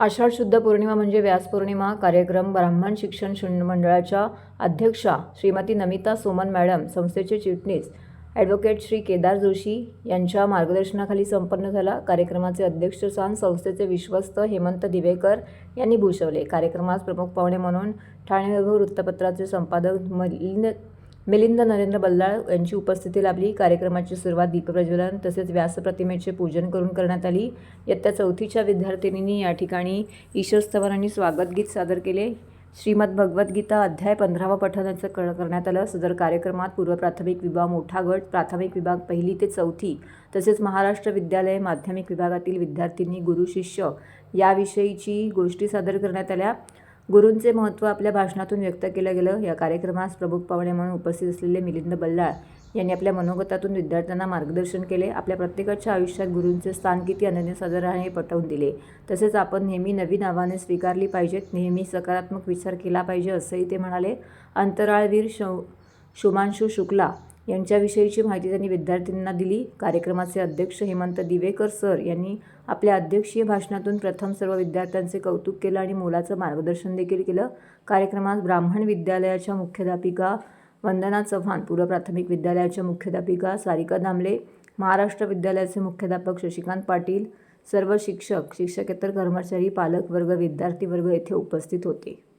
आषाढ शुद्ध पौर्णिमा म्हणजे व्यास पौर्णिमा कार्यक्रम ब्राह्मण शिक्षण शून्य मंडळाच्या अध्यक्षा श्रीमती नमिता सोमन मॅडम संस्थेचे चिटणीस ॲडव्होकेट श्री केदार जोशी यांच्या मार्गदर्शनाखाली संपन्न झाला. कार्यक्रमाचे अध्यक्षस्थान संस्थेचे विश्वस्त हेमंत दिवेकर यांनी भूषवले. कार्यक्रमास प्रमुख पाहुणे म्हणून ठाणे वैभव वृत्तपत्राचे संपादक मलिन मिलिंद नरेंद्र बल्लाळ यांची उपस्थिती लाभली. कार्यक्रमाची सुरुवात दीपप्रज्वलन तसेच व्यासप्रतिमेचे पूजन करून करण्यात आली. इयत्ता चौथीच्या विद्यार्थिनींनी या ठिकाणी ईश्वरस्तवनांनी स्वागत गीत सादर केले. श्रीमद भगवद्गीता अध्याय पंधरावा पठणाचं कर करण्यात आलं. सदर कार्यक्रमात पूर्व प्राथमिक विभाग मोठा गट प्राथमिक विभाग पहिली ते चौथी तसेच महाराष्ट्र विद्यालय माध्यमिक विभागातील विद्यार्थ्यांनी गुरु शिष्य याविषयीची गोष्टी सादर करण्यात आल्या. गुरूंचे महत्त्व आपल्या भाषणातून व्यक्त केलं गेलं. या कार्यक्रमास प्रमुख पाहुणे म्हणून उपस्थित असलेले मिलिंद बल्लाळ यांनी आपल्या मनोगतातून विद्यार्थ्यांना मार्गदर्शन केले. आपल्या प्रत्येकाच्या आयुष्यात गुरूंचे स्थान किती अनन्यसाधारण आहे हे पटवून दिले. तसेच आपण नेहमी नवीन आव्हाने स्वीकारली पाहिजेत. नेहमी सकारात्मक विचार केला पाहिजे असंही ते म्हणाले. अंतराळवीर शौ शुमांशु शुक्ला यांच्याविषयीची माहिती त्यांनी विद्यार्थ्यांना दिली. कार्यक्रमाचे अध्यक्ष हेमंत दिवेकर सर यांनी आपल्या अध्यक्षीय भाषणातून प्रथम सर्व विद्यार्थ्यांचे कौतुक केलं आणि मोलाचं मार्गदर्शन देखील केलं. कार्यक्रमात ब्राह्मण विद्यालयाच्या मुख्याध्यापिका वंदना चव्हाण पूर्व प्राथमिक विद्यालयाच्या मुख्याध्यापिका सारिका दामले महाराष्ट्र विद्यालयाचे मुख्याध्यापक शशिकांत पाटील सर्व शिक्षक शिक्षकेतर कर्मचारी पालक वर्ग विद्यार्थी वर्ग येथे उपस्थित होते.